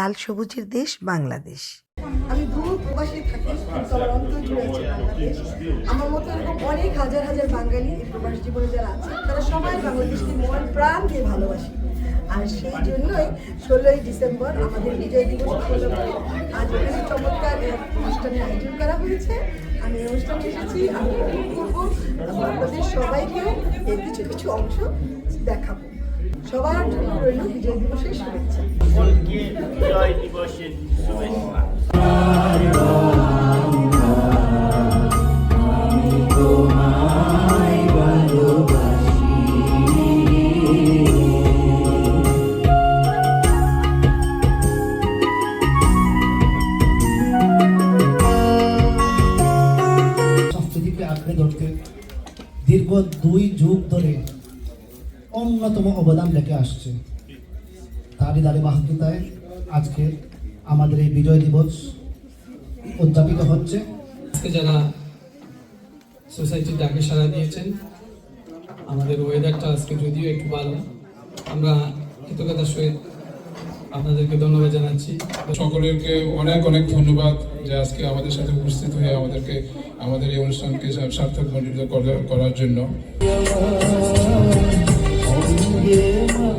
লাল সবুজের দেশ বাংলাদেশ। আমি দূর প্রবাসী থাকি, কিন্তু আমার অন্তর বাংলাদেশ। আমার মতো এরকম অনেক হাজার হাজার বাঙালি প্রবাস জীবনে যারা আছে, তারা সবাই বাংলাদেশকে মন প্রাণ দিয়ে ভালোবাসে। আর সেই জন্যই ষোলোই ডিসেম্বর আমাদের বিজয় দিবস আজ এখানে চমৎকার অনুষ্ঠানের আয়োজন করা হয়েছে। আমি এই অনুষ্ঠানে এসেছি, আমি করব এবং সবাইকে এর কিছু কিছু অংশ দেখাবো। সবার জন্য রইল বিজয় দিবসের শুভেচ্ছা। বিজয় দিবসের শুভেচ্ছা। দীর্ঘ দুই যুগ ধরে অন্যতম অবদান রেখে আসছে। তারই ধারাবাহিকতায় আজকে আমাদের এই বিজয় দিবস উদযাপিত হচ্ছে। আজকে যারা সোসাইটির ডাকে সাড়া দিয়েছেন আমাদের ওয়েদারটা আজকে যদিও একটু ভালো আমরা কৃতজ্ঞতার সহিত আপনাদেরকে ধন্যবাদ জানাচ্ছি। সকলেরকে অনেক অনেক ধন্যবাদ যে আজকে আমাদের সাথে উপস্থিত হয়ে আমাদেরকে আমাদের এই অনুষ্ঠানকে সার্থক মণ্ডিত করার- করার জন্য।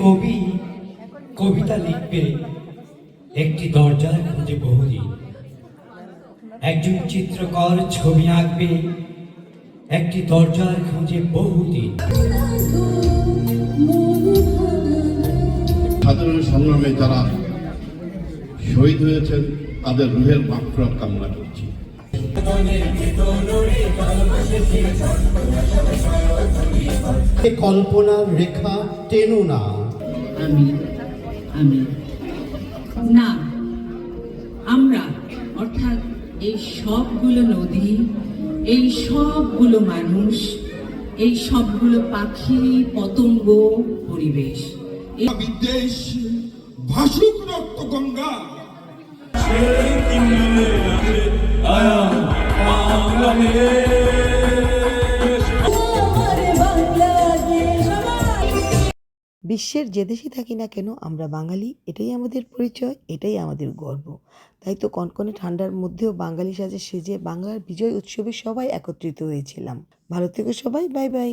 কবি কবিতা লিখবে একটি দরজার খুঁজে বহুদিন। একজন চিত্রকর ছবি আঁকবে একটি দরজার খুঁজে বহুদিন। স্বাধীনতা সংগ্রামে যারা শহীদ হয়েছেন তাদের রুহের মাফরত কামনা করছি। কল্পনার রেখা টেনো না। না আমরা অর্থাৎ এই সবগুলো নদী এই সবগুলো মানুষ এই সবগুলো পাখি পতঙ্গ পরিবেশ। বিদ্বেষ ভাসুক রক্ত গঙ্গা। বিশ্বের যে দেশে থাকি না কেন, আমরা বাঙালি, এটাই আমাদের পরিচয়, এটাই আমাদের গর্ব। তাই তো কনকনে ঠান্ডার মধ্যেও বাঙালি সাজে সেজে বাংলার বিজয় উৎসবে সবাই একত্রিত হয়েছিলাম। ভালো থেকো সবাই, বাই বাই।